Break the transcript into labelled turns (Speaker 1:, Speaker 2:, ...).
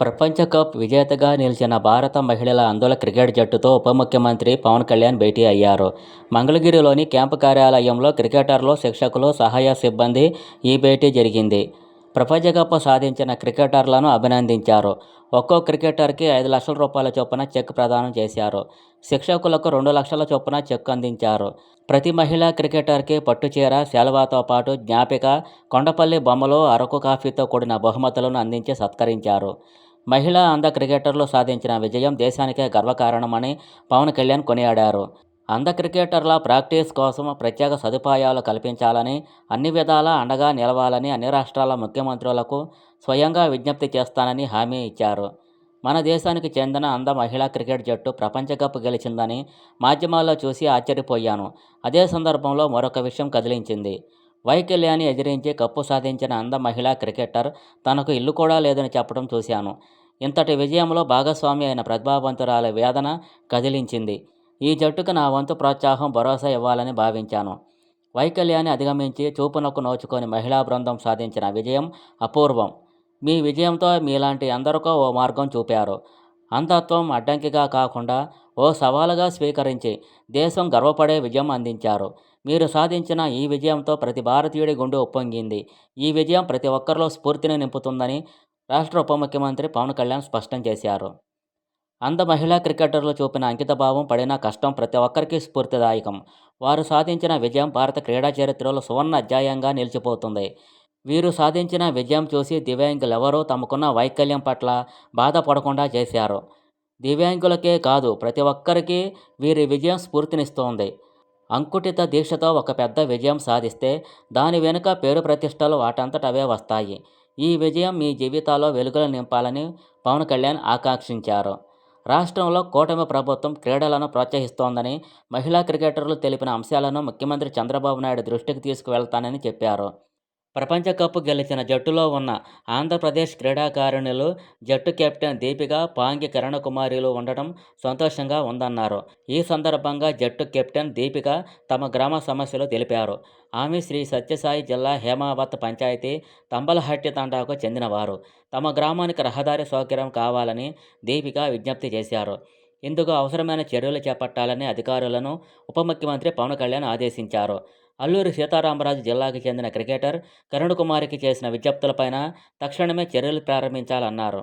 Speaker 1: ప్రపంచ కప్ విజేతగా నిలిచిన భారత మహిళల అందుల క్రికెట్ జట్టుతో ఉప ముఖ్యమంత్రి పవన్ కళ్యాణ్ భేటీ అయ్యారు. మంగళగిరిలోని క్యాంపు కార్యాలయంలో క్రికెటర్లు శిక్షకులు సహాయ సిబ్బంది ఈ భేటీ జరిగింది. ప్రపంచ కప్ సాధించిన క్రికెటర్లను అభినందించారు. ఒక్కో క్రికెటర్కి ఐదు లక్షల రూపాయల చొప్పున చెక్ ప్రదానం చేశారు. శిక్షకులకు రెండు లక్షల చొప్పున చెక్ అందించారు. ప్రతి మహిళా క్రికెటర్కి పట్టుచీర శాలువాతో పాటు జ్ఞాపిక కొండపల్లి బొమ్మలు అరకు కాఫీతో కూడిన బహుమతులను అందించి సత్కరించారు. మహిళా అంద క్రికెటర్లు సాధించిన విజయం దేశానికే గర్వకారణమని పవన్ కళ్యాణ్ కొనియాడారు. అంద క్రికెటర్ల ప్రాక్టీస్ కోసం ప్రత్యేక సదుపాయాలు కల్పించాలని అన్ని విధాలా అండగా నిలవాలని అన్ని రాష్ట్రాల ముఖ్యమంత్రులకు స్వయంగా విజ్ఞప్తి చేస్తానని హామీ ఇచ్చారు. మన దేశానికి చెందిన అంద మహిళా క్రికెట్ జట్టు ప్రపంచ కప్ గెలిచిందని మాధ్యమాల్లో చూసి ఆశ్చర్యపోయాను. అదే సందర్భంలో మరొక విషయం కదిలించింది. వైకల్యాన్ని ఎదిరించి కప్పు సాధించిన అంద మహిళా క్రికెటర్ తనకు ఇల్లు కూడా లేదని చెప్పడం చూశాను. ఇంతటి విజయంలో భాగస్వామి అయిన ప్రతిభావంతురాల వేదన కదిలించింది. ఈ జట్టుకు నా వంతు ప్రోత్సాహం భరోసా ఇవ్వాలని భావించాను. వైకల్యాన్ని అధిగమించి చూపునకు నోచుకొని మహిళా బృందం సాధించిన విజయం అపూర్వం. మీ విజయంతో మీలాంటి అందరికో ఓ మార్గం చూపారు. అంధత్వం అడ్డంకిగా కాకుండా ఓ సవాలుగా స్వీకరించి దేశం గర్వపడే విజయం అందించారు. మీరు సాధించిన ఈ విజయంతో ప్రతి భారతీయుడి గుండె ఉప్పొంగింది. ఈ విజయం ప్రతి ఒక్కరిలో స్ఫూర్తిని నింపుతుందని రాష్ట్ర ఉప ముఖ్యమంత్రి పవన్ కళ్యాణ్ స్పష్టం చేశారు. అంద మహిళా క్రికెటర్లు చూపిన అంకితభావం పడిన కష్టం ప్రతి ఒక్కరికి స్ఫూర్తిదాయకం. వారు సాధించిన విజయం భారత క్రీడా చరిత్రలో సువర్ణ అధ్యాయంగా నిలిచిపోతుంది. వీరు సాధించిన విజయం చూసి దివ్యాంగులెవరూ తమకున్న వైకల్యం పట్ల బాధపడకుండా చేశారు. దివ్యాంగులకే కాదు ప్రతి ఒక్కరికి వీరి విజయం స్ఫూర్తినిస్తోంది. అంకుటిత దీక్షతో ఒక పెద్ద విజయం సాధిస్తే దాని వెనుక పేరు ప్రతిష్టలు వాటంతట అవే వస్తాయి. ఈ విజయం మీ జీవితాల్లో వెలుగులు నింపాలని పవన్ కళ్యాణ్ ఆకాంక్షించారు. రాష్ట్రంలో కూటమి ప్రభుత్వం క్రీడలను ప్రోత్సహిస్తోందని మహిళా క్రికెటర్లు తెలిపిన అంశాలను ముఖ్యమంత్రి చంద్రబాబు నాయుడు దృష్టికి తీసుకువెళ్తానని చెప్పారు. ప్రపంచ కప్ గెలిచిన జట్టులో ఉన్న ఆంధ్రప్రదేశ్ క్రీడాకారిణులు జట్టు కెప్టెన్ దీపిక పాంగి కిరణకుమారిలు ఉండటం సంతోషంగా ఉందన్నారు. ఈ సందర్భంగా జట్టు కెప్టెన్ దీపిక తమ గ్రామ సమస్యలు తెలిపారు. ఆమె శ్రీ సత్యసాయి జిల్లా హేమావత్ పంచాయతీ తంబలహట్టి తండాకు చెందినవారు. తమ గ్రామానికి రహదారి సౌకర్యం కావాలని దీపిక విజ్ఞప్తి చేశారు. ఇందుకు అవసరమైన చర్యలు చేపట్టాలని అధికారులను ఉప ముఖ్యమంత్రి పవన్ కళ్యాణ్ ఆదేశించారు. అల్లూరి సీతారామరాజు జిల్లాకు చెందిన క్రికెటర్ కరుణ్ కుమార్కి చేసిన విజ్ఞప్తులపైన తక్షణమే చర్యలు ప్రారంభించాలన్నారు.